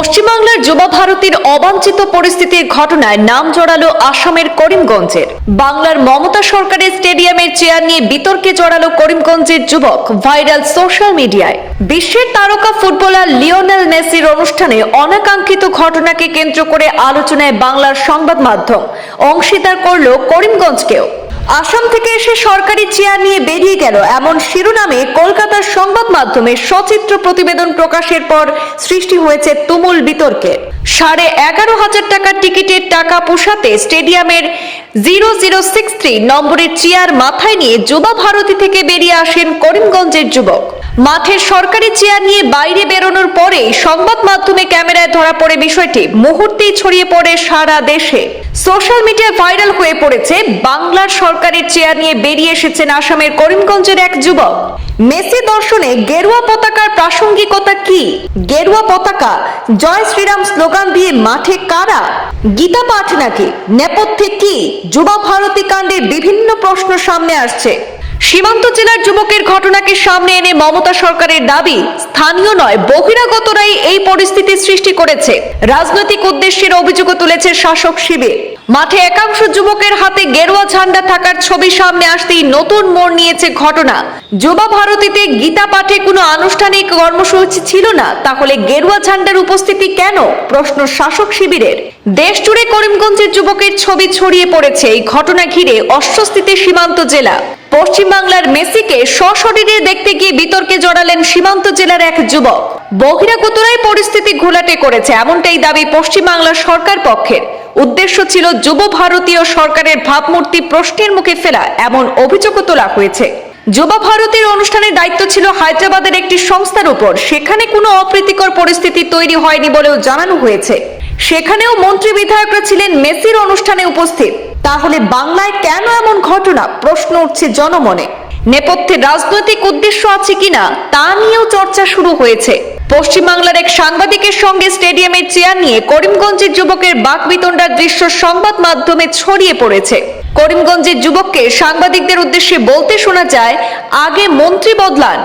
পশ্চিমবাংলার যুবা ভারতীর অবাঞ্ছিত পরিস্থিতির ঘটনায় নাম জড়ালো আসামের করিমগঞ্জের। বাংলার মমতা সরকারের স্টেডিয়ামের চেয়ার নিয়ে বিতর্কে জড়ালো করিমগঞ্জের যুবক ভাইরাল সোশ্যাল মিডিয়ায়। বিশ্বের তারকা ফুটবলার লিওনেল মেসির অনুষ্ঠানে অনাকাঙ্ক্ষিত ঘটনাকে কেন্দ্র করে আলোচনায় বাংলার সংবাদ মাধ্যম অংশীদার করল করিমগঞ্জকেও। আসাম থেকে এসে সরকারি চেয়ার নিয়ে বেরিয়ে গেল এমন শিরোনামে কলকাতার সংবাদ মাধ্যমে সচিত্র প্রতিবেদন প্রকাশের পর সৃষ্টি হয়েছে তুমুল বিতর্কের। সাড়ে এগারো হাজার টাকার টিকিটের টাকা পোষাতে স্টেডিয়ামের জিরো জিরো সিক্স থ্রি নম্বরের চেয়ার মাথায় নিয়ে যুবা ভারতী থেকে বেরিয়ে আসেন করিমগঞ্জের যুবক। মাঠের সরকারি চেয়ার নিয়ে বাইরে বেরোনোর পরেই সংবাদ মাধ্যমে ক্যামেরায় ধরা পড়ে বিষয়টি। মুহূর্তেই ছড়িয়ে পড়ে সারা দেশে। সোশ্যাল মিডিয়ায় ভাইরাল হয়ে পড়েছে বাংলার সরকারের চেয়ার নিয়ে বেরিয়ে এসেছেন আসামের করিমগঞ্জের এক যুবক। মেসি দর্শনে গেরুয়া পতাকার প্রাসঙ্গিকতা কি? গেরুয়া পতাকা, জয় শ্রীরাম স্লোগান দিয়ে মাঠে কারা? গীতা পাঠ নাকি? নেপথ্যে কি? যুবা ভারতী কাণ্ডে বিভিন্ন প্রশ্ন সামনে আসছে। সীমান্ত জেলার যুবকের ঘটনাকে সামনে এনে মমতা সরকারের দাবি, স্থানীয় নয়, বহিরাগতরাই এই পরিস্থিতি সৃষ্টি করেছে। রাজনৈতিক উদ্দেশ্যের অভিযোগও তুলেছে শাসক শিবির। মাঠে একাংশ যুবকের হাতে গেরুয়া ঝান্ডা থাকার ছবি সামনে আসতেই নতুন মোড় নিয়েছে ঘটনা। যুবা ভারতীতে গীতা পাঠে কোনো আনুষ্ঠানিক কর্মসূচি ছিল না, তাহলে গেরুয়া ঝান্ডার উপস্থিতি কেন? প্রশ্ন শাসক শিবিরের। দেশ জুড়ে করিমগঞ্জের যুবকের ছবি ছড়িয়ে পড়েছে এই ঘটনা ঘিরে অস্বস্তিতে সীমান্ত জেলা। পশ্চিমবাংলার মেসিকে সশরীরে দেখতে গিয়ে বিতর্কে জড়ালেন সীমান্ত জেলার এক যুবক। বহিরাগতরাই পরিস্থিতি ঘোলাটে করেছে, এমনটাই দাবি পশ্চিমবাংলার সরকার পক্ষের। উদ্দেশ্য ছিল যুব ভারতীয় সরকারের ভাবমূর্তি প্রশ্নের মুখে ফেলা, এমন অভিযোগও তোলা হয়েছে। যুব ভারতীর অনুষ্ঠানের দায়িত্ব ছিল হায়দ্রাবাদের একটি সংস্থার উপর, সেখানে কোনো অপ্রীতিকর পরিস্থিতি তৈরি হয়নি বলেও জানানো হয়েছে। সেখানেও মন্ত্রী বিধায়করা ছিলেন মেসির অনুষ্ঠানে উপস্থিত। তাহলে বাংলায় কেন এমন ঘটনা? প্রশ্ন উঠছে জনমনে। নেপথ্যে রাজনৈতিক উদ্দেশ্য আছে কিনা, তা নিয়েও চর্চা শুরু হয়েছে। পশ্চিমবাংলার এক সাংবাদিকের সঙ্গে স্টেডিয়ামের চেয়ার নিয়ে করিমগঞ্জের যুবকের বাকবিতণ্ডার দৃশ্য সংবাদ মাধ্যমে ছড়িয়ে পড়েছে। করিমগঞ্জের যুবককে সাংবাদিকদের উদ্দেশ্যে বলতে শোনা যায়, আগে মন্ত্রী বদলান।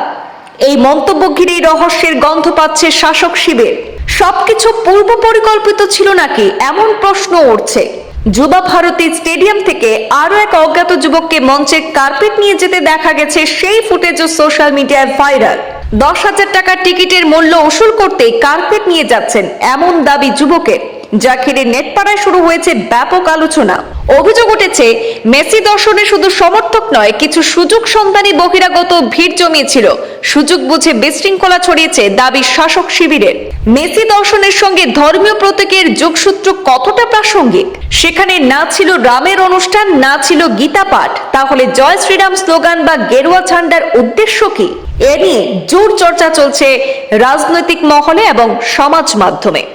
এই মন্তব্য ঘিরেই রহস্যের গন্ধ পাচ্ছে শাসক শিবির। সবকিছু পূর্ব পরিকল্পিত ছিল নাকি? এমন প্রশ্ন উঠছে। যুবা ভারতী স্টেডিয়াম থেকে আরও এক অজ্ঞাত যুবককে মঞ্চে কার্পেট নিয়ে যেতে দেখা গেছে সেই ফুটেজও সোশ্যাল মিডিয়ায় ভাইরাল। দশ হাজার টাকার টিকিটের মূল্য উসুল করতে কার্পেট নিয়ে যাচ্ছেন এমন দাবি যুবকের। যা ঘিরে নেটপাড়ায় শুরু হয়েছে ব্যাপক আলোচনা। অভিযোগ উঠেছে, মেসি দর্শনে শুধু সমর্থক নয়, কিছু সুযোগ সন্ধানী বহিরাগত ভিড় জমিয়েছিল। সুযোগ বুঝে বিশৃঙ্খলা ছড়িয়েছে দাবি শাসক শিবিরের। মেসি দর্শনের সঙ্গে ধর্মীয় প্রতীকের যোগসূত্র কতটা প্রাসঙ্গিক? সেখানে না ছিল রামের অনুষ্ঠান, না ছিল গীতা পাঠ। তাহলে জয় শ্রীরাম স্লোগান বা গেরুয়া ঝান্ডার উদ্দেশ্য কি? এ নিয়ে জোর চর্চা চলছে রাজনৈতিক মহলে এবং সমাজ মাধ্যমে।